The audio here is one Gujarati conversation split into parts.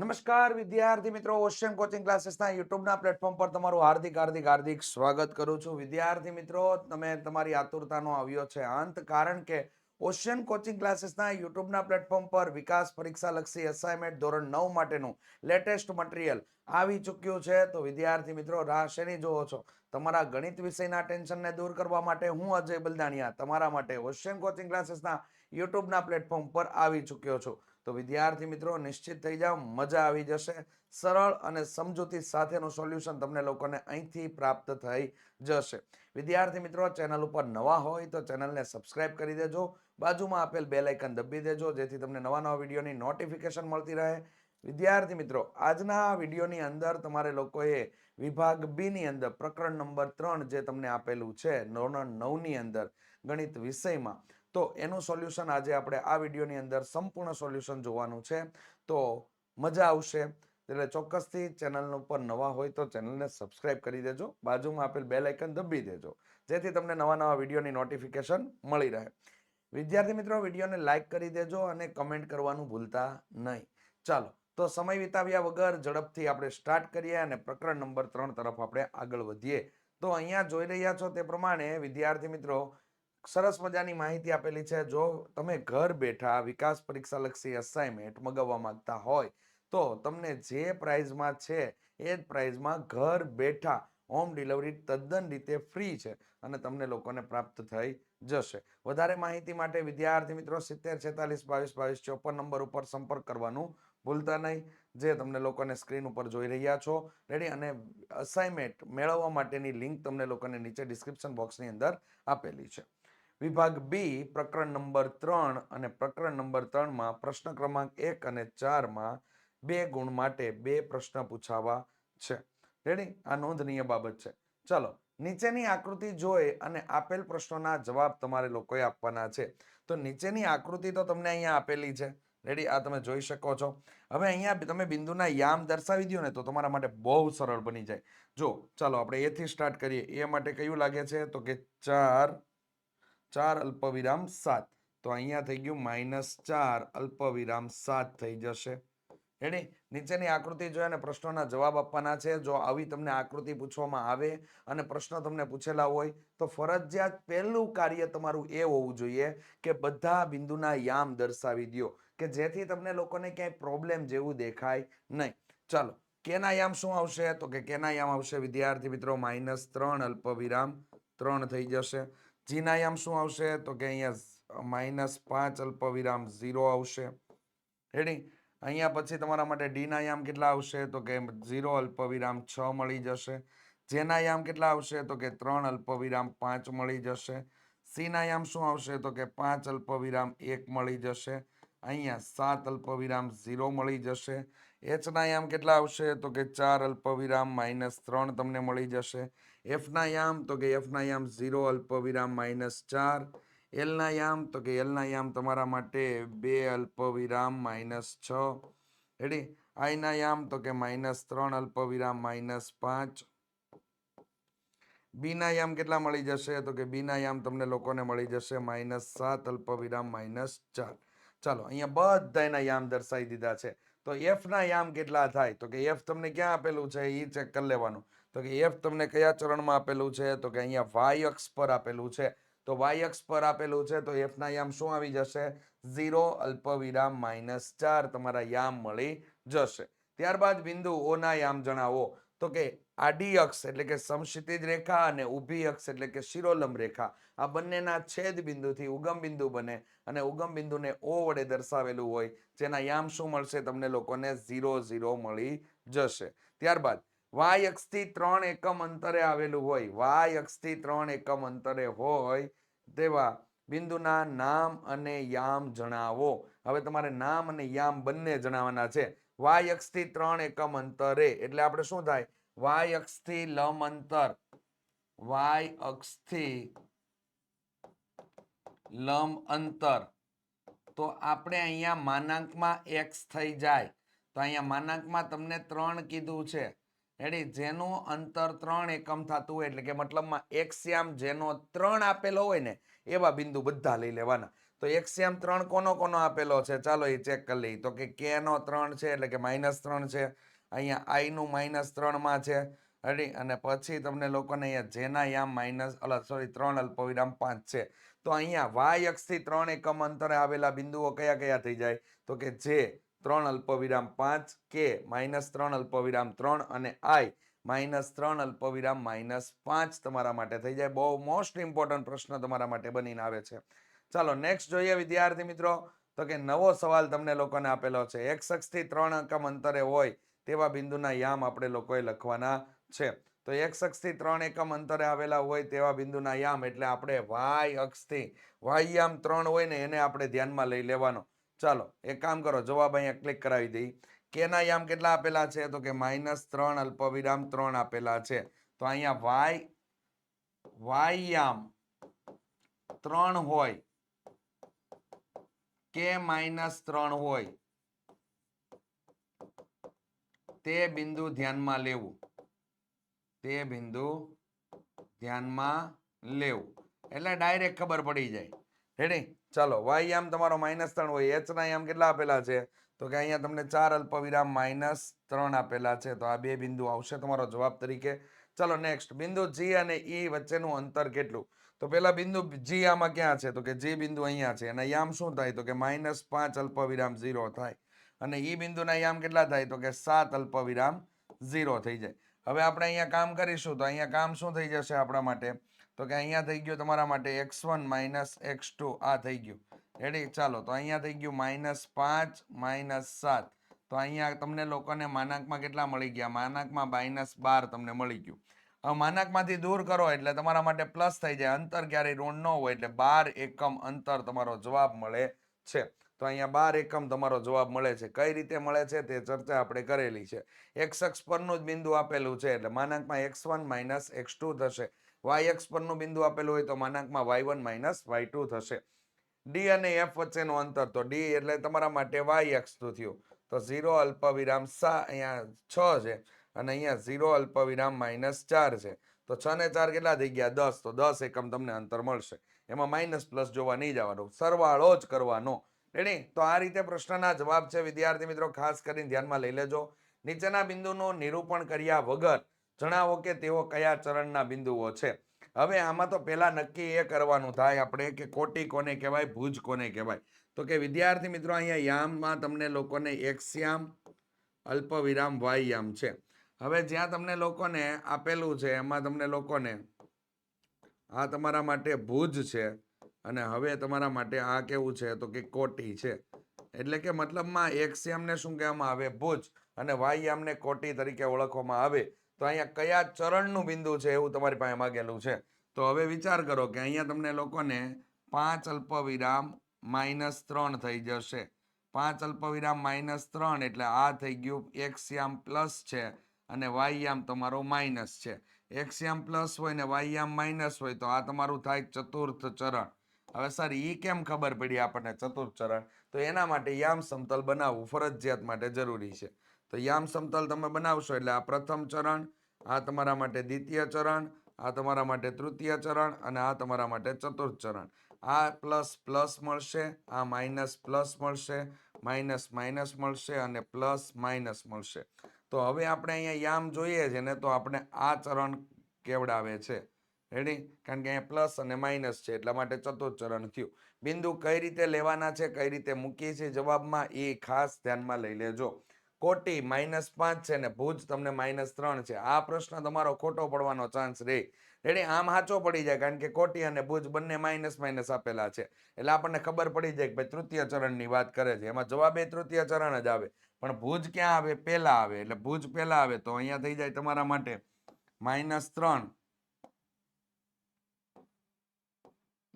નમસ્કાર વિદ્યાર્થી મિત્રો, ઓશિયન કોચિંગ ક્લાસીસના યુટ્યુબના પ્લેટફોર્મ પર તમારું હાર્દિક હાર્દિક હાર્દિક સ્વાગત કરું છું. વિદ્યાર્થી મિત્રો, તમે તમારી આતુરતાનો આવ્યો છે. અંત કારણ કે ઓશિયન કોચિંગ ક્લાસીસના યુટ્યુબના પ્લેટફોર્મ પર વિકાસ પરીક્ષા લક્ષી અસાઇનમેન્ટ ધોરણ નવ માટેનું લેટેસ્ટ મટીરિયલ આવી ચૂક્યું છે. તો વિદ્યાર્થી મિત્રો, રાહ શેની જોવો છો? તમારા ગણિત વિષયના ટેન્શનને દૂર કરવા માટે હું અજય બલદાણિયા તમારા માટે ઓશિયન કોચિંગ ક્લાસીસના યુટ્યુબના પ્લેટફોર્મ પર આવી ચૂક્યો છું. તો વિદ્યાર્થી મિત્રો, નિશ્ચિત થઈ જાઓ, મજા આવી જશે. સરળ અને સમજૂતી સાથેનું સોલ્યુશન તમને લોકોને અહીંથી પ્રાપ્ત થઈ જશે. વિદ્યાર્થી મિત્રો, ચેનલ ઉપર નવા હોય તો ચેનલને સબસ્ક્રાઇબ કરી દેજો. બાજુમાં આપેલ બે લાઇકન દબી દેજો, જેથી તમને નવા નવા વિડીયોની નોટિફિકેશન મળતી રહે. વિદ્યાર્થી મિત્રો, આજના વિડીયોની અંદર તમારે લોકોએ વિભાગ બીની અંદર પ્રકરણ નંબર ત્રણ જે તમને આપેલું છે, ધોરણ નવની અંદર ગણિત વિષયમાં તો એનું સોલ્યુશન આજે આપણે આ વિડીયોની અંદર સંપૂર્ણ સોલ્યુશન જોવાનું છે. તો મજા આવશે. એટલે ચોક્કસથી ચેનલ ઉપર નવા હોય તો ચેનલને સબસ્ક્રાઇબ કરી દેજો. બાજુમાં આપેલ બેલ આઇકન દબી દેજો. જેથી તમને નવા નવા વિડીયોની નોટિફિકેશન મળી રહે. વિદ્યાર્થી મિત્રો, વિડીયોને લાઇક કરી દેજો અને કમેન્ટ કરવાનું ભૂલતા નહીં. ચાલો, તો સમય વિતાવ્યા વગર ઝડપથી આપણે સ્ટાર્ટ કરીએ અને પ્રકરણ નંબર ત્રણ તરફ આપણે આગળ વધીએ. તો અહીંયા જોઈ રહ્યા છો તે પ્રમાણે વિદ્યાર્થી મિત્રો સરસ મજાની માહિતી આપેલી છે. જો તમે ઘર બેઠા વિકાસ પરીક્ષા લક્ષી અસાઇનમેન્ટ મગાવવા માંગતા હોય, તો તમને જે પ્રાઇઝમાં છે, એ જ પ્રાઇઝમાં ઘર બેઠા હોમ ડિલિવરી તદ્દન રીતે ફ્રી છે અને તમને લોકોને પ્રાપ્ત થઈ જશે. વધારે માહિતી માટે વિદ્યાર્થી મિત્રો સિત્તેર, છેતાલીસ, બાવીસ બાવીસ, ચોપન નંબર ઉપર સંપર્ક કરવાનું ભૂલતા નહીં. જે તમને લોકોને સ્ક્રીન ઉપર જોઈ રહ્યા છો. રેડી અને અસાઇનમેન્ટ મેળવવા માટેની લિંક તમને લોકોને નીચે ડિસ્ક્રિપ્શન બોક્સની અંદર આપેલી છે. વિભાગ બી પ્રકરણ નંબર ત્રણ અને પ્રકરણ નંબર ત્રણમાં પ્રશ્ન ક્રમાંક એક અને ચારમાં બે ગુણ માટે બે પ્રશ્ન પૂછાવા છે. રેડી આ નોંધનીય બાબત છે. ચલો, નીચેની આકૃતિ જોઈ અને આપેલ પ્રશ્નોના જવાબ તમારે લોકોએ આપવાના છે. તો નીચેની આકૃતિ તો તમને અહીંયા આપેલી છે. રેડી આ તમે જોઈ શકો છો. હવે અહીંયા તમે બિંદુના યામ દર્શાવી દો ને તો તમારા માટે બહુ સરળ બની જાય. જો, ચાલો, આપણે એથી સ્ટાર્ટ કરીએ. એ માટે કયું લાગે છે? તો કે ચાર ચાર અલ્પવિરામ સાત. તો અહીંયા થઈ ગયું માઇનસ ચાર અલ્પવિરામ સાત થઈ જશે. રેડી નીચેની આકૃતિ જોઈ અને પ્રશ્નોના જવાબ આપવાના છે. જો આવી તમને આકૃતિ પૂછવામાં આવે અને પ્રશ્ન તમને પૂછેલા હોય, તો ફરજિયાત પહેલું કાર્ય તમારું એ હોવું જોઈએ કે બધા બિંદુના યામ દર્શાવી દો કે જેથી તમને લોકોને ક્યાંય પ્રોબ્લેમ જેવું દેખાય નહીં. ચાલો, કેના યામ શું આવશે? તો કે કેના યામ આવશે? વિદ્યાર્થી મિત્રો, માઇનસ ત્રણ અલ્પવિરામ ત્રણ થઈ જશે. જીના યામ શું આવશે? તો કે અહીંયા માઇનસ પાંચ અલ્પવિરામ ઝીરો આવશે. રેડી અહીંયા પછી તમારા માટે ડીનાયામ કેટલા આવશે? તો કે ઝીરો અલ્પવિરામ છ મળી જશે. જેનાયામ કેટલા આવશે? તો કે ત્રણ અલ્પવિરામ પાંચ મળી જશે. સીનાયામ શું આવશે? તો કે પાંચ અલ્પવિરામ એક મળી જશે. અહીંયા સાત અલ્પવિરામ ઝીરો મળી જશે. એચનાયામ કેટલા આવશે? તો કે ચાર અલ્પવિરામ માઇનસ ત્રણ તમને મળી જશે. એફના યામ તો કે એફના યામ ઝીરો, અલ્પવિરામ માઇનસ ચાર. એલના યામ તો કે એલના યામ તમારા માટે બે, અલ્પવિરામ માઇનસ છ. રેડી આઈના યામ તો કે માઇનસ ત્રણ, અલ્પવિરામ માઇનસ પાંચ. બીના યામ કેટલા મળી જશે? તો કે બીના યામ તમને લોકોને મળી જશે માઇનસ સાત, અલ્પવિરામ માઇનસ ચાર. ચાલો, અહીંયા બધા એના યામ દર્શાવી દીધા છે. તો એફ ના યામ કેટલા થાય? તો કે એફ તમને ક્યાં આપેલું છે? એ ચેક કરી લેવાનું. તો કે એફ તમને કયા ચરણમાં આપેલું છે? તો કે અહીંયા વાય અક્ષ પર આપેલું છે. તો વાય અક્ષ પર આપેલું છે તો એફના યામ શું આવી જશે? ઝીરો અલ્પવિરામ માઇનસ ચાર તમારા યામ મળી જશે. ત્યારબાદ બિંદુ ઓના યામ જણાવો. તો કે આડી અક્ષ એટલે કે સમક્ષિતિજ રેખા અને ઊભી અક્ષ એટલે કે શિરોલંબ રેખા. આ બંનેના છેદ બિંદુથી ઉગમ બિંદુ બને અને ઉગમ બિંદુને ઓ વડે દર્શાવેલું હોય. જેના યામ શું મળશે? તમને લોકોને ઝીરો ઝીરો મળી જશે. ત્યારબાદ વાય અક્ષથી ત્રણ એકમ અંતરે આવેલું હોય વાય અક્ષથી ત્રણ એકમ અંતરે હોય, તેવા બિંદુના નામ અને યામ જણાવો. હવે તમારે નામ અને યામ બંને જણાવવાના છે. વાય અક્ષથી ત્રણ એકમ અંતરે, એટલે આપણે શું થાય? વાય અક્ષથી લંબ અંતર વાય અક્ષથી લંબ અંતર. તો આપણે અહીંયા માનાંકમાં એક્સ થઈ જાય. તો અહીંયા માનાંકમાં તમને ત્રણ કીધું છે. રેડી જેનું અંતર ત્રણ એકમ થતું હોય એટલે કે મતલબમાં એક્સ યામ જેનો ત્રણ આપેલો હોય ને, એવા બિંદુ બધા લઈ લેવાના. તો એક્સિયમ ત્રણ કોનો કોનો આપેલો છે? ચાલો એ ચેક કરી લઈએ. તો કે કે નો ત્રણ છે એટલે કે માઇનસ ત્રણ છે. અહીંયા આઈનું માઇનસ ત્રણમાં છે. રેડી અને પછી તમને લોકોને અહીંયા જેના યામ માઇનસ અલ સોરી ત્રણ અલ્પવિરામ પાંચ છે. તો અહીંયા વાય અક્ષથી ત્રણ એકમ અંતરે આવેલા બિંદુઓ કયા કયા થઈ જાય? તો કે જે ત્રણ અલ્પવિરામ પાંચ કે માઇનસ ત્રણ અલ્પવિરામ ત્રણ અને આઈ માઇનસ ત્રણ અલ્પવિરામ માઇનસ પાંચ તમારા માટે થઈ જાય. બહુ મોસ્ટ ઇમ્પોર્ટન્ટ પ્રશ્ન તમારા માટે બનીને આવે છે. ચાલો નેક્સ્ટ જોઈએ વિદ્યાર્થી મિત્રો. તો કે નવો સવાલ તમને લોકોને આપેલો છે. એક શખ્સથી ત્રણ એકમ અંતરે હોય તેવા બિંદુના યામ આપણે લોકોએ લખવાના છે. તો એક શખ્સથી ત્રણ એકમ અંતરે આવેલા હોય તેવા બિંદુના યામ એટલે આપણે વાય અક્ષથી વાય યામ ત્રણ હોય ને એને આપણે ધ્યાનમાં લઈ લેવાનો. ચાલો, એક કામ કરો, જવાબ અહીંયા ક્લિક કરાવી દઈ. કેના યામ કેટલા આપેલા છે? તો કે માઇનસ ત્રણ અલ્પવિરામ ત્રણ આપેલા છે. તો અહીંયા વાય વાય યામ ત્રણ હોય. કે માઇનસ ત્રણ હોય. તે બિંદુ ધ્યાનમાં લેવું. તે બિંદુ ધ્યાનમાં લેવું. એટલે ડાયરેક્ટ ખબર પડી જાય. રેડી ચાલો વાય આમ તમારો માઇનસ ત્રણ હોય એચ ના યામ કેટલા આપેલા છે? તો કે અહીંયા તમને ચાર અલ્પવિરામ માઇનસ ત્રણ આપેલા છે, તો આ બે બિંદુ આવશે તમારો જવાબ તરીકે. ચાલો નેક્સ્ટ બિંદુ જી અને ઈ વચ્ચેનું અંતર કેટલું? તો પેલા બિંદુ જી આમાં ક્યાં છે? તો કે જી બિંદુ અહીંયા છે, અને યામ શું થાય? તો કે માઇનસ પાંચ અલ્પવિરામ ઝીરો થાય, અને ઈ બિંદુના યામ કેટલા થાય? તો કે સાત અલ્પવિરામ ઝીરો થઈ જાય. હવે આપણે અહીંયા કામ કરીશું, તો અહીંયા કામ શું થઈ જશે આપણા માટે? તો કે અહીંયા થઈ ગયું તમારા માટે X one minus X two, આ થઈ ગયું. રેડી ચાલો, તો અહીંયા થઈ ગયું માઇનસ પાંચ, માઇનસ સાત. તો અહીંયા તમને લોકોને માનાંકમાં કેટલા મળી ગયા? માનાંકમાં માઇનસ બાર તમને મળી ગયું. હવે માનાંકમાંથી દૂર કરો એટલે તમારા માટે પ્લસ થઈ જાય. અંતર ક્યારેય ઋણ ન હોય એટલે બાર એકમ અંતર તમારો જવાબ મળે છે. તો અહીંયા બાર એકમ તમારો જવાબ મળે છે. કઈ રીતે મળે છે તે ચર્ચા આપણે કરેલી છે. એક્સ અક્ષ પરનું જ બિંદુ આપેલું છે એટલે માનાંકમાં X one minus X two થશે. વાય એક્સ પરનું બિંદુ આપેલું હોય તો માનાંકમાં Y one minus Y two થશે. ડી અને એફ વચ્ચેનું અંતર તો ડી એટલે તમારા માટે વાય એક્સનું થયું. તો ઝીરો અલ્પ વિરામ સા અહીંયા છ છે અને અહીંયા ઝીરો અલ્પ વિરામ માઇનસ ચાર છે. તો છ ને ચાર કેટલા થઈ ગયા? દસ. તો દસ એકમ તમને અંતર મળશે. એમાં માઇનસ પ્લસ જોવા નહીં જવાનું. સરવાળો જ કરવાનો. રેડી? તો આ રીતે પ્રશ્નના જવાબ છે. વિદ્યાર્થી મિત્રો, ખાસ કરીને ધ્યાનમાં લઈ લેજો. નીચેના બિંદુનું નિરૂપણ કર્યા વગર જણાવો કે તેઓ કયા ચરણના બિંદુઓ છે? હવે આમાં તો પહેલાં નક્કી એ કરવાનું થાય આપણે કે કોટી કોને કહેવાય, ભુજ કોને કહેવાય? તો કે વિદ્યાર્થી મિત્રો, અહીંયા યામમાં તમને લોકોને એક્સયામ, અલ્પવિરામ, વાયયામ છે. હવે જ્યાં તમને લોકોને આપેલું છે, એમાં તમને લોકોને આ તમારા માટે ભુજ છે અને હવે તમારા માટે આ કેવું છે? તો કે કોટી છે. એટલે કે મતલબમાં એક્સયામને શું કહેવામાં આવે? ભુજ અને વાયયામને કોટી તરીકે ઓળખવામાં આવે. તો અહીંયા કયા ચરણનું બિંદુ છે એવું તમારી પાસે માગેલું છે? તો હવે વિચાર કરો કે અહીંયા તમને લોકોને પાંચ અલ્પવિરામ માઇનસ ત્રણ થઈ જશે. પાંચ અલ્પવિરામ માઇનસ ત્રણ એટલે આ થઈ ગયું એક્સયામ પ્લસ છે અને વાયયામ તમારો માઇનસ છે. એક્સયામ પ્લસ હોય ને વાયયામ માઇનસ હોય તો આ તમારું થાય ચતુર્થ ચરણ. હવે સર એ કેમ ખબર પડી આપણને ચતુર્થ ચરણ? તો એના માટે યામ સમતલ બનાવવું ફરજિયાત માટે જરૂરી છે. તો યામ સમતલ તમે બનાવશો એટલે આ પ્રથમ ચરણ, આ તમારા માટે દ્વિતીય ચરણ, આ તમારા માટે તૃતીય ચરણ અને આ તમારા માટે ચતુર્થ ચરણ. આ પ્લસ પ્લસ મળશે, આ માઇનસ પ્લસ મળશે, માઇનસ માઇનસ મળશે અને પ્લસ માઇનસ મળશે. તો હવે આપણે અહીંયા યામ જોઈએ છે ને તો આપણે આ ચરણ કેવડાવે છે. રેડી કારણ કે અહીંયા પ્લસ અને માઇનસ છે એટલા માટે ચતુર્થ ચરણ થયું. બિંદુ કઈ રીતે લેવાના છે, કઈ રીતે મૂકીએ છીએ જવાબમાં એ ખાસ ધ્યાનમાં લઈ લેજો. કોટી માઇનસ પાંચ છે ને ભુજ તમને માઇનસ ત્રણ છે. આ પ્રશ્ન તમારો ખોટો પડવાનો ચાન્સ રહે રેડી આમ સાચો પડી જાય કારણ કે કોટી અને ભુજ બંને માઇનસ માઇનસ આપેલા છે. એટલે આપણને ખબર પડી જાય કે ભાઈ તૃતીય ચરણની વાત કરે છે. એમાં જવાબ એ તૃતીય ચરણ જ આવે. પણ ભુજ ક્યાં આવે? પહેલા આવે. એટલે ભુજ પહેલા આવે. તો અહીંયા થઈ જાય તમારા માટે માઇનસ ત્રણ.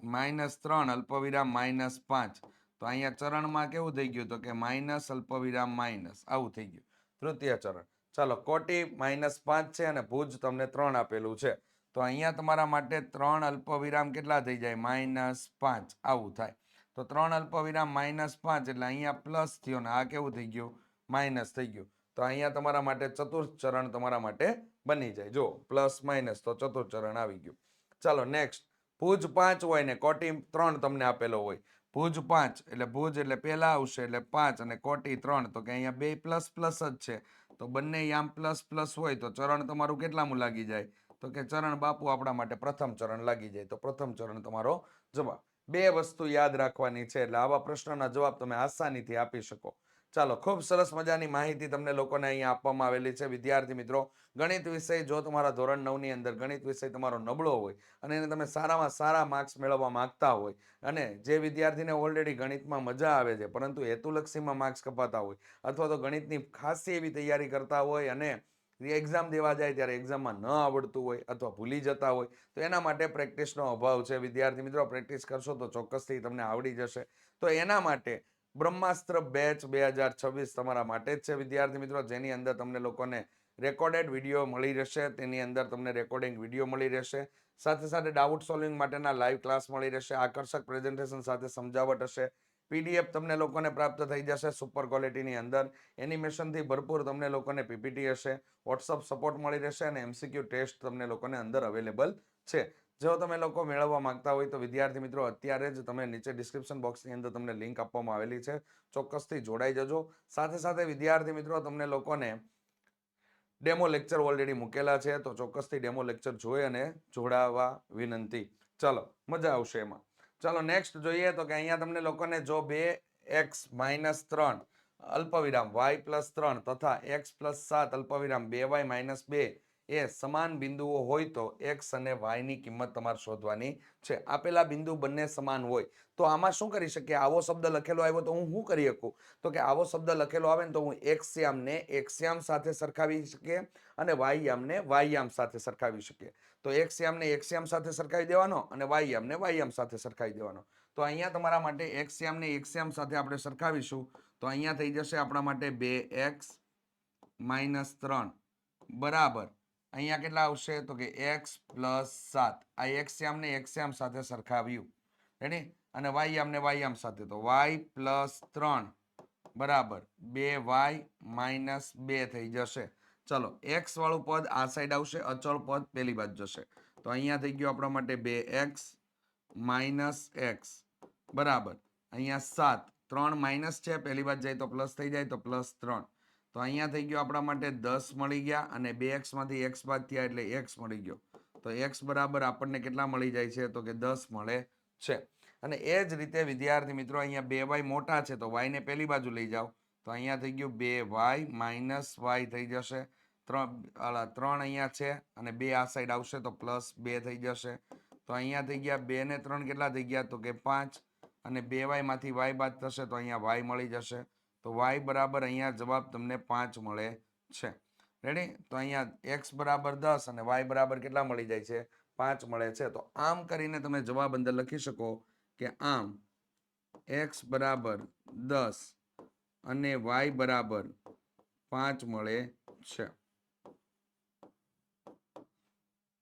માઇનસ ત્રણ અલ્પવિરામ માઇનસ પાંચ. તો અહીંયા ચરણમાં કેવું થઈ ગયું તો કે માઇનસ અલ્પવિરામ માઇનસ, આવું થઈ ગયું. તૃતીય ચરણ. ચાલો કોટી માઇનસ પાંચ છે અને ભુજ તમને ત્રણ આપેલું છે. તો અહીંયા તમારા માટે ત્રણ અલ્પવિરામ કેટલા થઈ જાય? માઇનસ પાંચ, આવું થાય. તો ત્રણ અલ્પવિરામ માઇનસ પાંચ એટલે અહીંયા પ્લસ થયો ને આ કેવું થઈ ગયું? માઇનસ થઈ ગયું. તો અહીંયા તમારા માટે ચતુર્થ ચરણ તમારા માટે બની જાય. જો પ્લસ માઇનસ તો ચતુર્થ ચરણ આવી ગયું. ચાલો નેક્સ્ટ. ભુજ પાંચ હોય ને કોટી ત્રણ તમને આપેલો હોય. ભુજ પાંચ, એટલે ભુજ એટલે પહેલા આવશે, એટલે પાંચ અને કોટી ત્રણ. તો કે અહીંયા બે પ્લસ પ્લસ જ છે. તો બંને યામ પ્લસ પ્લસ હોય તો ચરણ તમારું કેટલામું લાગી જાય? તો કે ચરણ બાપુ આપણા માટે પ્રથમ ચરણ લાગી જાય. તો પ્રથમ ચરણ તમારો જવાબ. બે વસ્તુ યાદ રાખવાની છે, એટલે આવા પ્રશ્નના જવાબ તમે આસાનીથી આપી શકો. ચાલો, ખૂબ સરસ મજાની માહિતી તમને લોકોને અહીંયા આપવામાં આવેલી છે. વિદ્યાર્થી મિત્રો, ગણિત વિષય જો તમારા ધોરણ નવની અંદર ગણિત વિષય તમારો નબળો હોય અને એને તમે સારામાં સારા માર્ક્સ મેળવવા માંગતા હોય અને જે વિદ્યાર્થીને ઓલરેડી ગણિતમાં મજા આવે છે, પરંતુ હેતુલક્ષીમાં માર્ક્સ કપાતા હોય અથવા તો ગણિતની ખાસી એવી તૈયારી કરતા હોય અને એક્ઝામ દેવા જાય ત્યારે એક્ઝામમાં ન આવડતું હોય અથવા ભૂલી જતા હોય, તો એના માટે પ્રેક્ટિસનો અભાવ છે. વિદ્યાર્થી મિત્રો પ્રેક્ટિસ કરશો તો ચોક્કસથી તમને આવડી જશે. તો એના માટે બ્રહ્માસ્ત્ર બેચ બે હજાર છવ્વીસ તમારા માટે જ છે. વિદ્યાર્થી મિત્રો, જેની અંદર તમને લોકોને રેકોર્ડેડ વીડિયો મળી રહેશે, તેની અંદર તમને રેકોર્ડિંગ વીડિયો મળી રહેશે. સાથે સાથે ડાઉટ સોલ્વિંગ માટેના લાઈવ ક્લાસ મળી રહેશે. આકર્ષક પ્રેઝન્ટેશન સાથે સમજાવટ હશે. પીડીએફ તમને લોકોને પ્રાપ્ત થઈ જશે સુપર ક્વોલિટીની અંદર. એનિમેશનથી ભરપૂર તમને લોકોને પીપીટી હશે. વોટ્સઅપ સપોર્ટ મળી રહેશે અને એમસીક્યુ ટેસ્ટ તમને લોકોને અંદર અવેલેબલ છે. જો તમે લોકો મેળવવા માંગતા હોય તો વિદ્યાર્થી મિત્રો, અત્યારે જ તમે નીચે ડિસ્ક્રિપ્શન બોક્સની અંદર તમને લિંક આપવામાં આવેલી છે. ચોક્કસથી જોડાઈ જજો. સાથે સાથે વિદ્યાર્થી મિત્રો, તમને લોકોને ડેમો લેક્ચર ઓલરેડી મૂકેલા છે, તો ચોક્કસથી ડેમો લેક્ચર જોઈ અને જોડાવા વિનંતી. ચલો, મજા આવશે એમાં. ચલો નેક્સ્ટ જોઈએ તો કે અહીંયા તમને લોકોને જો બે એક્સ માઇનસ ત્રણ, અલ્પવિરામ વાય પ્લસ ત્રણ તથા એક્સ પ્લસ સાત અલ્પવિરામ બે વાય માઇનસ બે એ સમાન બિંદુઓ હોય તો એક્સ અને વાયની કિંમત તમારે શોધવાની છે. આપેલા બિંદુ બંને સમાન હોય. તો આમાં શું કરી શકીએ? આવો શબ્દ લખેલો આવ્યો તો હું શું કરી શકું? તો કે આવો શબ્દ લખેલો આવે ને તો હું એક્સયામને એક્સયામ સાથે સરખાવી શકીએ અને વાયયામને વાયયામ સાથે સરખાવી શકીએ. તો એક્સયામને એક્સયામ સાથે સરખાવી દેવાનો અને વાયયામને વાયયામ સાથે સરખાવી દેવાનો. તો અહીંયા તમારા માટે એક્સયામને એક્સયામ સાથે આપણે સરખાવીશું. તો અહીંયા થઈ જશે આપણા માટે બે એક્સ માઇનસ ત્રણ. બરાબર. અહીંયા કેટલા આવશે? તો કે એક્સ પ્લસ સાત. આ એક્સયામને એક્સયામ સાથે સરખાવ્યું. રેડી અને વાયયામને વાયયામ સાથે. તો વાય પ્લસ ત્રણ. બરાબર. બે વાય માઇનસ બે થઈ જશે. ચલો એક્સ વાળું પદ આ સાઈડ આવશે, અચળ પદ પેલી બાજુ જશે. તો અહીંયા થઈ ગયું આપણા માટે બે એક્સ માઇનસ એક્સ બરાબર. અહીંયા સાત. ત્રણ માઇનસ છે પહેલી બાજુ જાય તો પ્લસ થઈ જાય, તો પ્લસ ત્રણ. તો અહીંયા થઈ ગયો આપણા માટે દસ મળી ગયા અને બે એક્સમાંથી એક્સ બાદ થયા એટલે એક્સ મળી ગયો. તો એક્સ બરાબર આપણને કેટલા મળી જાય છે? તો કે દસ મળે છે. અને એ જ રીતે વિદ્યાર્થી મિત્રો અહીંયા બે વાય મોટા છે, તો વાયને પહેલી બાજુ લઈ જાઓ. તો અહીંયા થઈ ગયું બે વાય માઇનસ વાય થઈ જશે. ત્રણ ત્રણ અહીંયા છે અને બે આ સાઈડ આવશે તો પ્લસ બે થઈ જશે. તો અહીંયા થઈ ગયા બે ને ત્રણ કેટલા થઈ ગયા? તો કે પાંચ. અને બે વાયમાંથી વાય બાદ થશે તો અહીંયા વાય મળી જશે. તો વાય બરાબર અહીંયા જવાબ તમને પાંચ મળે છે. રેડી તો અહીંયા એક્સ બરાબર દસ અને વાય બરાબર કેટલા મળી જાય છે? પાંચ મળે છે. તો આમ કરીને તમે જવાબ અંદર લખી શકો કે આમ એક્સ બરાબર દસ અને વાય બરાબર પાંચ મળે છે.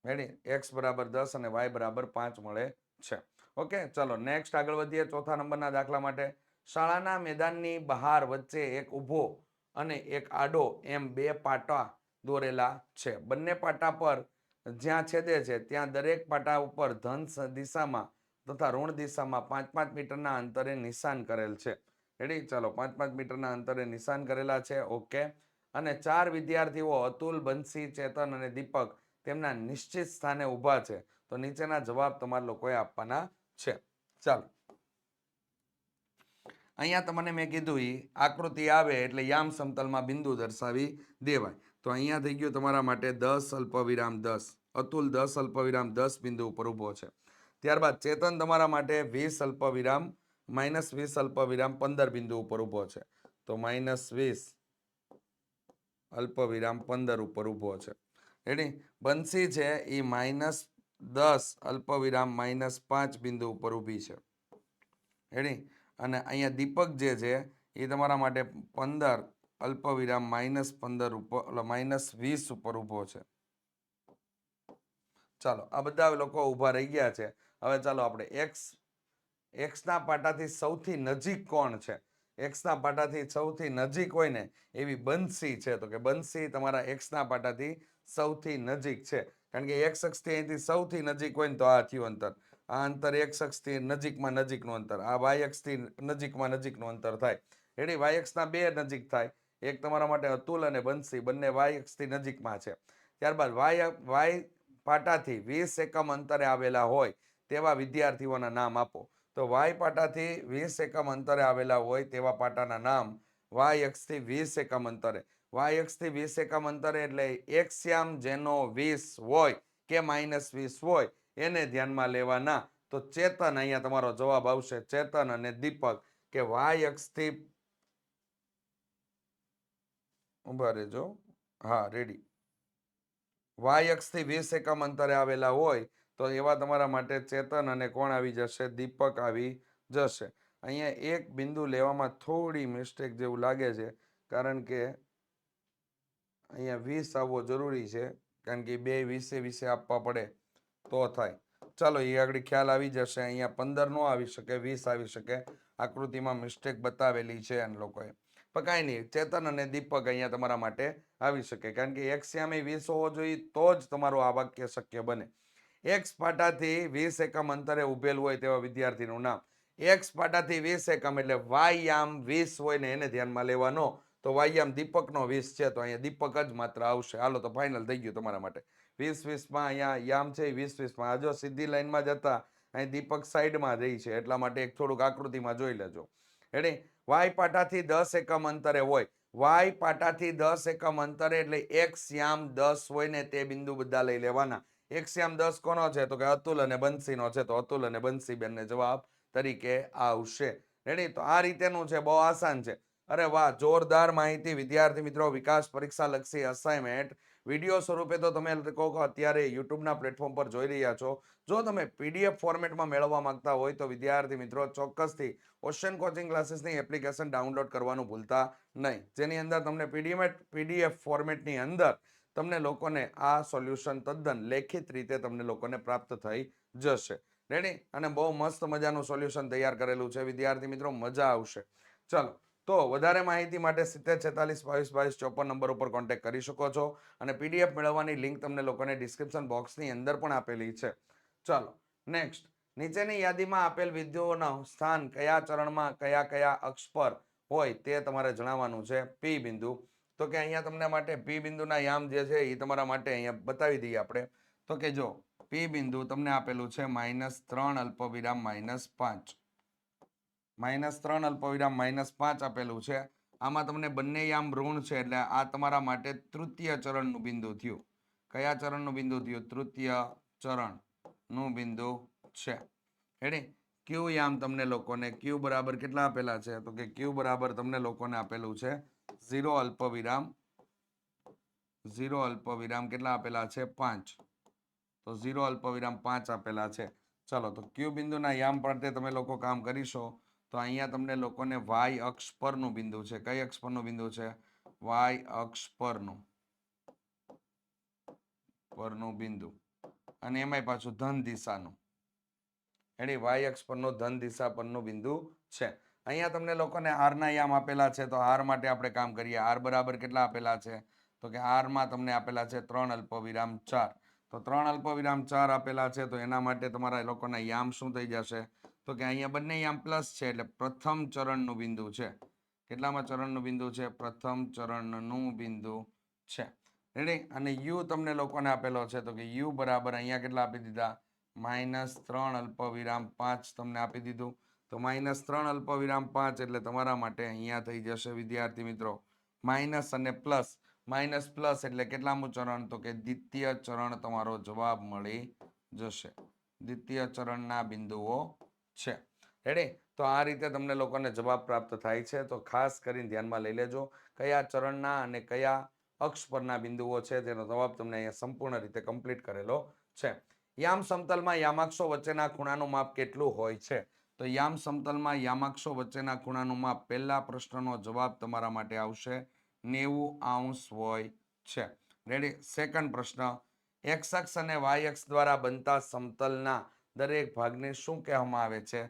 રેડી એક્સ બરાબર દસ અને વાય બરાબર પાંચ મળે છે. ઓકે ચલો નેક્સ્ટ આગળ વધીએ ચોથા નંબરના દાખલા માટે. શાળાના મેદાનની બહાર વચ્ચે એક ઊભો અને એક આડો એમ બે પાટા દોરેલા છે. બંને પાટા પર જ્યાં છેદે છે, ત્યાં દરેક પાટા ઉપર ધન દિશામાં તથા ઋણ દિશામાં પાંચ પાંચ મીટરના અંતરે નિશાન કરેલ છે. રેડી ચાલો, પાંચ પાંચ મીટરના અંતરે નિશાન કરેલા છે. ઓકે. અને ચાર વિદ્યાર્થીઓ અતુલ બંસી ચેતન અને દીપક તેમના નિશ્ચિત સ્થાને ઊભા છે. તો નીચેના જવાબ તમારા લોકોએ આપવાના છે. ચાલો. અહીંયા તમને મેં કીધું એ આકૃતિ આવે એટલે યામ સમતલમાં બિંદુ દર્શાવી દેવાય. તો અહીંયા થઈ ગયું તમારા માટે દસ અલ્પવિરામ દસ. અતુલ દસ અલ્પવિરામ દસ બિંદુ ઉપર ઊભો છે. ત્યારબાદ ચેતન તમારા માટે વીસ અલ્પવિરામ માઇનસ વીસ અલ્પવિરામ પંદર બિંદુ ઉપર ઊભો છે. તો માઇનસ વીસ અલ્પવિરામ પંદર ઉપર ઊભો છે. રેડી બંસી છે એ માઇનસ દસ અલ્પવિરામ માઇનસ પાંચ બિંદુ ઉપર ઊભી છે. રેડી અને અહીંયા દીપક જે છે, એ તમારા માટે પંદર અલ્પવિરામ માઇનસ પંદર ઉપર માઇનસ વીસ ઉપર ઊભો છે. ચાલો, આ બધા લોકો ઊભા રહી ગયા છે. હવે ચાલો આપણે એક્સ એક્સના પાટાથી સૌથી નજીક કોણ છે? એક્સના પાટાથી સૌથી નજીક હોય ને, એવી બંસી છે. તો કે બંસી તમારા એક્સના પાટાથી સૌથી નજીક છે. કારણ કે એક્સ અક્ષથી અહીંથી સૌથી નજીક હોય ને, તો આ થયું અંતર. આ અંતર એક્સ અક્ષથી નજીકમાં નજીકનું અંતર, આ વાય અક્ષથી નજીકમાં નજીકનું અંતર થાય. એની વાય અક્ષના બે નજીક થાય. એક તમારા માટે અતુલ અને બંસી, બંને વાય અક્ષથી નજીકમાં છે. ત્યારબાદ વાય વાય પાટાથી વીસ એકમ અંતરે આવેલા હોય તેવા વિદ્યાર્થીઓના નામ આપો. તો વાય પાટાથી વીસ એકમ અંતરે આવેલા હોય તેવા પાટાના નામ વાય અક્ષથી વીસ એકમ અંતરે. વાય અક્ષથી વીસ એકમ અંતરે એટલે એક શ્યામ જેનો વીસ હોય કે માઇનસ વીસ હોય એને ધ્યાનમાં લેવાના. તો ચેતન અહીંયા તમારો જવાબ આવશે. ચેતન અને દીપક કે વાય અક્ષથી ઊભા રહેજો. હા રેડી વાય અક્ષથી વીસ એકમ અંતરે આવેલા હોય તો એવા તમારા માટે ચેતન અને કોણ આવી જશે? દીપક આવી જશે. અહીંયા એક બિંદુ લેવામાં થોડી મિસ્ટેક જેવું લાગે છે, કારણ કે અહીંયા વીસ આવવો જરૂરી છે, કારણ કે બે વીસે વીસે આપવા પડે. તો થાય. ચાલો, એ આગળ ખ્યાલ આવી જશે. અહીંયા પંદર નો આવી શકે, વીસ આવી શકે. આકૃતિમાં મિસ્ટેક બતાવેલી છે અને લોકોએ. પણ કાંઈ નહીં, ચેતન અને દીપક અહીંયા તમારા માટે આવી શકે. કારણ કે એક શ્યામે વીસ હોવો જોઈએ તો જ તમારું આ વાક્ય શક્ય બને. એક્સ પાટાથી વીસ એકમ અંતરે ઉભેલું હોય તેવા વિદ્યાર્થીનું નામ. એક્સ પાટાથી વીસ એકમ એટલે વાયામ વીસ હોય ને એને ધ્યાનમાં લેવાનો. તો વાયામ દીપકનો વીસ છે, તો અહીંયા દીપક જ માત્ર આવશે. હાલો, તો ફાઇનલ થઈ ગયું તમારા માટે. વીસ વીસમાં અહીંયા યામ છે વીસ વીસમાં આ જો સીધી લાઈનમાં જતા અહીં દીપક સાઈડમાં રહી છે, એટલા માટે એક થોડુંક આકૃતિમાં જોઈ લેજો. એટલે વાય પાટાથી દસ એકમ અંતરે હોય. વાય પાટાથી દસ એકમ અંતરે એટલે એક શ્યામ દસ હોય ને તે બિંદુ બધા લઈ લેવાના. એક શ્યામ દસ કોનો છે? તો કે અતુલ અને બંસીનો છે. તો અતુલ અને બંસી બેનને જવાબ તરીકે આવશે. રેડી તો આ રીતેનું છે, બહુ આસાન છે. અરે વાહ, જોરદાર માહિતી. વિદ્યાર્થી મિત્રો, વિકાસ પરીક્ષા લક્ષી અસાઇનમેન્ટ વીડિયો સ્વરૂપે તો તમે કહો કે અત્યારે યુટ્યુબના પ્લેટફોર્મ પર જોઈ રહ્યા છો. જો તમે પીડીએફ ફોર્મેટમાં મેળવવા માંગતા હોય તો વિદ્યાર્થી મિત્રો ચોક્કસથી ઓશન કોચિંગ ક્લાસીસની એપ્લિકેશન ડાઉનલોડ કરવાનું ભૂલતા નહીં. જેની અંદર તમને પીડીએફ પીડીએફ ફોર્મેટની અંદર તમને લોકોને આ સોલ્યુશન તદ્દન લેખિત રીતે તમને લોકોને પ્રાપ્ત થઈ જશે. રેડી અને બહુ મસ્ત મજાનું સોલ્યુશન તૈયાર કરેલું છે. વિદ્યાર્થી મિત્રો, મજા આવશે. ચલો તો વધારે માહિતી માટે સિત્તેર છેતાલીસ બાવીસ બાવીસ ચોપન નંબર ઉપર કોન્ટેક્ટ કરી શકો છો અને પીડીએફ મેળવવાની લિંક તમને લોકોને ડિસ્ક્રિપ્શન બોક્સની અંદર પણ આપેલી છે. ચાલો નેક્સ્ટ નીચેની યાદીમાં આપેલ વિધ્યોનું સ્થાન કયા ચરણમાં કયા કયા અક્ષ પર હોય તે તમારે જણાવવાનું છે. પી બિંદુ. તો કે અહીંયા તમને માટે પી બિંદુના યામ જે છે એ તમારા માટે અહીંયા બતાવી દઈએ આપણે. તો કે જો પી બિંદુ તમને આપેલું છે માઇનસ ત્રણ અલ્પવિરામ માઇનસ પાંચ. માઇનસ ત્રણ અલ્પવિરામ માઇનસ પાંચ આપેલું છે. આમાં તમને બંને યામ ઋણ છે એટલે આ તમારા માટે તૃતીય ચરણનું બિંદુ થયું. કયા ચરણનું બિંદુ થયું? તૃતીય ચરણનું બિંદુ છે. રેડી ક્યુ યામ તમને લોકોને ક્યુ બરાબર કેટલા આપેલા છે? તો કે ક્યુ બરાબર તમને લોકોને આપેલું છે ઝીરો અલ્પવિરામ ઝીરો અલ્પવિરામ કેટલા આપેલા છે? પાંચ. તો ઝીરો અલ્પવિરામ પાંચ આપેલા છે. ચલો, તો ક્યુ બિંદુના યામ પર તમે લોકો કામ કરીશો. તો અહીંયા તમને લોકોને વાય અક્ષ પરનું બિંદુ છે. કઈ અક્ષ પરનું બિંદુ છે? વાય અક્ષ પરનું. પરનું બિંદુ. અને એમાંય પાછું ધન દિશાનું. એની વાય અક્ષ પરનું ધન દિશા પરનું બિંદુ છે. અહીંયા તમને લોકોને આરના યામ આપેલા છે, તો આર માટે આપણે કામ કરીએ. આર બરાબર કેટલા આપેલા છે? તો કે આરમાં તમને આપેલા છે ત્રણ અલ્પવિરામ ચાર. તો ત્રણ અલ્પવિરામ ચાર આપેલા છે, તો એના માટે તમારા લોકોના યામ શું થઈ જશે? તો કે અહીંયા બંને આમ પ્લસ છે એટલે પ્રથમ ચરણનું બિંદુ છે. કેટલામાં ચરણનું બિંદુ છે? પ્રથમ ચરણનું બિંદુ છે. રેડી અને યુ તમને લોકોને આપેલો છે તો કે યુ બરાબર અહીંયા કેટલા આપી દીધા? માઇનસ ત્રણ અલ્પવિરામ પાંચ તમને આપી દીધું. તો માઇનસ ત્રણ અલ્પવિરામ પાંચ એટલે તમારા માટે અહીંયા થઈ જશે વિદ્યાર્થી મિત્રો. માઇનસ અને પ્લસ માઇનસ પ્લસ એટલે કેટલામું ચરણ? તો કે દ્વિતીય ચરણ તમારો જવાબ મળી જશે. દ્વિતીય ચરણના બિંદુઓ છે. રેડી તો આ રીતે તમને લોકોને જવાબ પ્રાપ્ત થાય છે. તો ખાસ કરીને ધ્યાનમાં લઈ લેજો કયા ચરણના અને કયા અક્ષ પરના બિંદુઓ છે તેનો જવાબ તમને અહીંયા સંપૂર્ણ રીતે કમ્પ્લીટ કરેલો છે. યામ સમતલમાં યામાક્ષો વચ્ચેના ખૂણાનું માપ કેટલું હોય છે? તો યામ સમતલમાં યામાક્ષો વચ્ચેના ખૂણાનું માપ પહેલા પ્રશ્નનો જવાબ તમારા માટે આવશે. નેવું અંશ હોય છે. રેડી સેકન્ડ પ્રશ્ન. એક્સ અક્ષ અને વાય અક્ષ દ્વારા બનતા સમતલના દરેક ભાગને શું કહેવામાં આવે છે?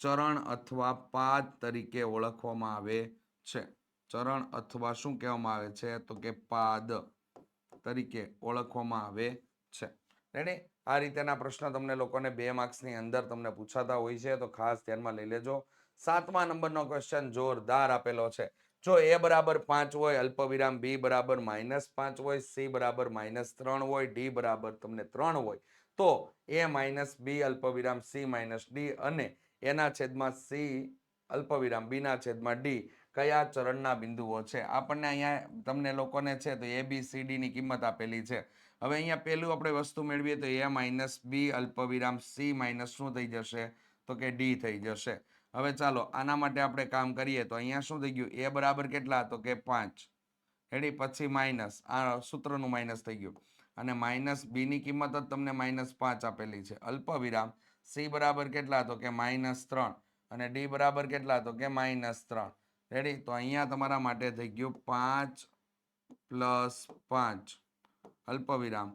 ચરણ અથવા પાદ તરીકે ઓળખવામાં આવે છે. ચરણ અથવા શું કહેવામાં આવે છે? તો કે પાદ તરીકે ઓળખવામાં આવે છે. રેડી? આ રીતેના પ્રશ્ન તમને લોકોને બે માર્ક્સની અંદર તમને પૂછાતા હોય છે, તો ખાસ ધ્યાનમાં લઈ લેજો. સાતમા નંબરનો ક્વેશ્ચન જોરદાર આપેલો છે. જો એ બરાબર પાંચ હોય, અલ્પવિરામ બી બરાબર માઇનસ પાંચ હોય, સી બરાબર માઇનસ ત્રણ હોય, ડી બરાબર તમને ત્રણ હોય તો એ માઇનસ બી અલ્પવિરામ સી માઇનસ ડી અને એના છેદમાં સી અલ્પવિરામ બીના છેદમાં ડી કયા ચરણના બિંદુઓ છે? આપણને અહીંયા તમને લોકોને છે તો એ, બી, સી ડીની કિંમત આપેલી છે. હવે અહીંયા પહેલું આપણે વસ્તુ મેળવીએ તો એ માઇનસ બી અલ્પવિરામ સી માઇનસ શું થઈ જશે? તો કે ડી થઈ જશે. હવે ચાલો આના માટે આપણે કામ કરીએ તો અહીંયા શું થઈ ગયું? એ બરાબર કેટલા? તો કે પાંચ. રેડી? પછી માઇનસ. આ સૂત્રનું માઇનસ થઈ ગયું. અને માઇનસ બીની કિંમત જ તમને માઇનસ પાંચ આપેલી છે. અલ્પવિરામ, સી બરાબર કેટલા તો કે માઇનસ ત્રણ અને ડી બરાબર કેટલા તો કે માઇનસ ત્રણ. રેડી તો અહીંયા તમારા માટે થઈ ગયું પાંચ પ્લસ પાંચ. અલ્પવિરામ,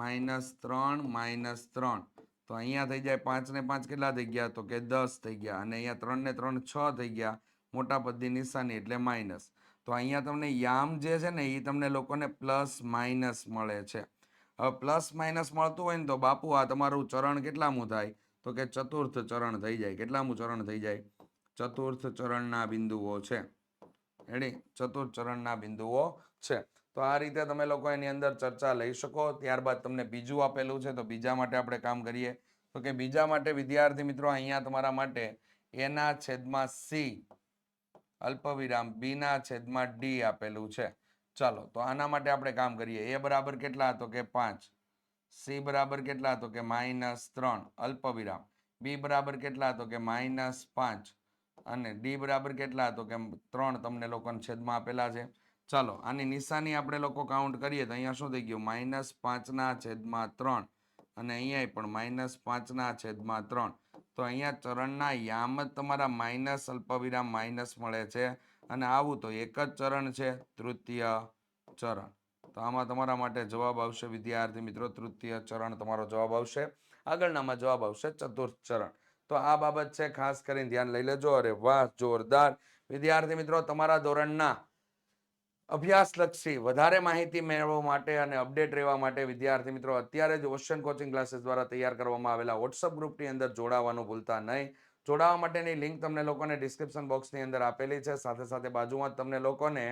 માઇનસ ત્રણ માઇનસ ત્રણ. તો અહીંયા થઈ જાય પાંચ ને પાંચ કેટલા થઈ ગયા? તો કે દસ થઈ ગયા. અને અહીંયા ત્રણ ને ત્રણ છ થઈ ગયા. મોટા પદની નિશાની એટલે માઇનસ. તો અહીંયા તમને યામ જે છે ને એ તમને લોકોને પ્લસ માઇનસ મળે છે. હવે પ્લસ માઇનસ મળતું હોય ને તો બાપુ આ તમારું ચરણ કેટલામું થાય? તો કે ચતુર્થ ચરણ થઈ જાય. કેટલામું ચરણ થઈ જાય? ચતુર્થ ચરણના બિંદુઓ છે. રેડી ચતુર્થ ચરણના બિંદુઓ છે. તો આ રીતે તમે લોકો એની અંદર ચર્ચા લઈ શકો. ત્યારબાદ તમને બીજું આપેલું છે, તો બીજા માટે આપણે કામ કરીએ. તો કે બીજા માટે, વિદ્યાર્થી મિત્રો, અહીંયા તમારા માટે એના છેદમાં સી અલ્પવિરામ બીના છેદમાં ડી આપેલું છે. ચાલો, તો આના માટે આપણે કામ કરીએ. એ બરાબર કેટલા તો કે પાંચ? સી બરાબર કેટલા તો કે માઇનસ ત્રણ? અલ્પવિરામ. બી બરાબર કેટલા તો કે માઇનસ પાંચ? અને ડી બરાબર કેટલા તો કે ત્રણ? તમને લોકોને છેદમાં આપેલા છે. ચાલો, આની નિશાની આપણે લોકો કાઉન્ટ કરીએ તો અહીંયા શું થઈ ગયું? માઇનસ પાંચના છેદમાં ત્રણ. અને અહીંયા પણ માઇનસ પાંચના છેદમાં ત્રણ. તો અહીંયા ચરણના યામ તમારા માઇનસ અલ્પવિરામ માઇનસ મળે છે. અને આવું તો એક જ ચરણ છે, તૃતીય ચરણ. તો આમાં તમારા માટે જવાબ આવશે, વિદ્યાર્થી મિત્રો, તૃતીય ચરણ તમારો જવાબ આવશે. આગળનામાં જવાબ આવશે ચતુર્થ ચરણ. તો આ બાબત છે, ખાસ કરીને ધ્યાન લઈ લેજો. અરે વાહ, જોરદાર. વિદ્યાર્થી મિત્રો, તમારા ધોરણના અભ્યાસલક્ષી વધારે માહિતી મેળવવા માટે અને અપડેટ રહેવા માટે વિદ્યાર્થી મિત્રો, અત્યારે જ ઓશન કોચિંગ ક્લાસીસ દ્વારા તૈયાર કરવામાં આવેલા વોટ્સઅપ ગ્રુપની અંદર જોડાવાનું ભૂલતા નહીં. જોડાવા માટેની લિંક તમને લોકોને ડિસ્ક્રિપ્શન બોક્સની અંદર આપેલી છે. સાથે સાથે બાજુમાં તમને લોકોને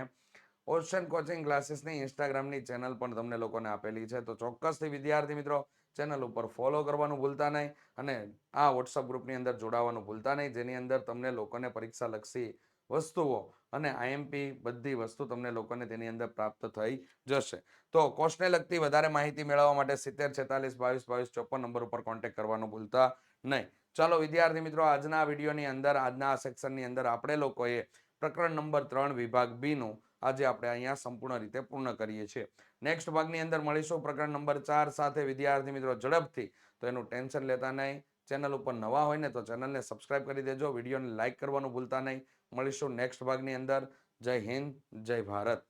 ઓશન કોચિંગ ક્લાસીસની ઇન્સ્ટાગ્રામની ચેનલ પણ તમને લોકોને આપેલી છે. તો ચોક્કસથી વિદ્યાર્થી મિત્રો, ચેનલ ઉપર ફોલો કરવાનું ભૂલતા નહીં અને આ વોટ્સઅપ ગ્રુપની અંદર જોડાવાનું ભૂલતા નહીં, જેની અંદર તમને લોકોને પરીક્ષા લક્ષી વસ્તુઓ અને આઈએમપી બધી વસ્તુ તમને લોકોને તેની અંદર પ્રાપ્ત થઈ જશે. તો કોર્સને લગતી વધારે માહિતી મેળવવા માટે સિત્તેર છેતાલીસ બાવીસ બાવીસ ચોપન નંબર ઉપર કોન્ટેક્ટ કરવાનું ભૂલતા નહીં. ચાલો વિદ્યાર્થી મિત્રો, આજના વિડીયોની અંદર, આજના સેક્શનની અંદર આપણે લોકોએ પ્રકરણ નંબર ત્રણ, વિભાગ બી નું આજે આપણે અહીંયા સંપૂર્ણ રીતે પૂર્ણ કરીએ છીએ. નેક્સ્ટ ભાગની અંદર મળીશું પ્રકરણ નંબર ચાર સાથે. વિદ્યાર્થી મિત્રો, ઝડપથી. તો એનું ટેન્શન લેતા નહીં. ચેનલ ઉપર નવા હોય ને તો ચેનલને સબસ્ક્રાઇબ કરી દેજો. વિડીયોને લાઇક કરવાનું ભૂલતા નહીં. મળીશું નેક્સ્ટ ભાગની અંદર. જય હિન્દ, જય ભારત.